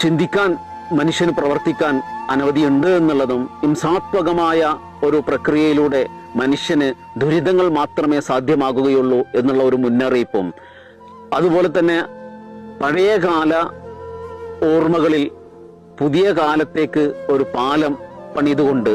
ചിന്തിക്കാൻ മനുഷ്യന് പ്രവർത്തിക്കാൻ അനവധിയുണ്ട് എന്നുള്ളതും ഹിംസാത്മകമായ ഒരു പ്രക്രിയയിലൂടെ മനുഷ്യന് ദുരിതങ്ങൾ മാത്രമേ സാധ്യമാകുകയുള്ളൂ എന്നുള്ള ഒരു മുന്നറിയിപ്പും. അതുപോലെ തന്നെ പഴയകാല ഓർമ്മകളിൽ പുതിയ കാലത്തേക്ക് ഒരു പാലം പണിതുകൊണ്ട്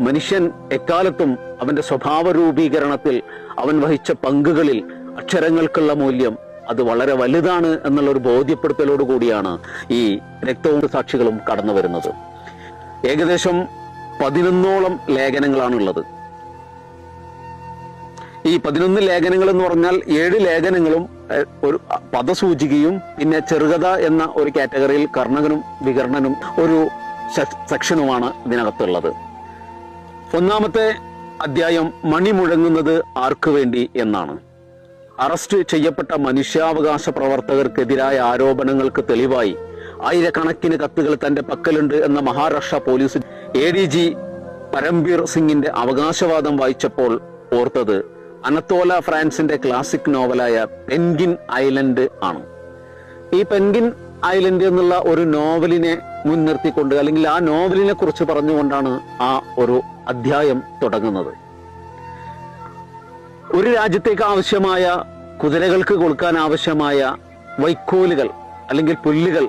മനുഷ്യൻ എക്കാലത്തും അവന്റെ സ്വഭാവ രൂപീകരണത്തിൽ അവൻ വഹിച്ച പങ്കുകളിൽ അക്ഷരങ്ങൾക്കുള്ള മൂല്യം അത് വളരെ വലുതാണ് എന്നുള്ള ഒരു ബോധ്യപ്പെടുത്തലോട് കൂടിയാണ് ഈ രക്തവും സാക്ഷികളും കടന്നു വരുന്നത്. ഏകദേശം പതിനൊന്നോളം ലേഖനങ്ങളാണുള്ളത്. ഈ പതിനൊന്ന് ലേഖനങ്ങൾ എന്ന് പറഞ്ഞാൽ ഏഴ് ലേഖനങ്ങളും ഒരു പദസൂചികയും പിന്നെ ചെറുകഥ എന്ന ഒരു കാറ്റഗറിയിൽ കർണകനും വികർണനും ഒരു സെക്ഷനുമാണ് ഇതിനകത്തുള്ളത്. ഒന്നാമത്തെ അധ്യായം മണി മുഴങ്ങുന്നത് ആർക്കു വേണ്ടി എന്നാണ്. അറസ്റ്റ് ചെയ്യപ്പെട്ട മനുഷ്യാവകാശ പ്രവർത്തകർക്കെതിരായ ആരോപണങ്ങൾക്ക് തെളിവായി. ആയിരക്കണക്കിന് കത്തുകൾ തന്റെ പക്കലുണ്ട് എന്ന Maharashtra police A D G Parambir സിംഗിന്റെ അവകാശവാദം വായിച്ചപ്പോൾ ഓർത്തത് അനത്തോല ഫ്രാൻസിന്റെ ക്ലാസിക് നോവലായ പെൻഗിൻ ഐലൻഡ് ആണ്. ഈ പെൻഗിൻ ഐലൻഡ് എന്നുള്ള ഒരു നോവലിനെ മുൻനിർത്തിക്കൊണ്ട് അല്ലെങ്കിൽ ആ നോവലിനെ കുറിച്ച് പറഞ്ഞുകൊണ്ടാണ് ആ ഒരു അധ്യായം തുടങ്ങുന്നത്. ഒരു രാജ്യത്തേക്ക് ആവശ്യമായ കുതിരകൾക്ക് കൊടുക്കാൻ ആവശ്യമായ വൈക്കോലുകൾ അല്ലെങ്കിൽ പുല്ലുകൾ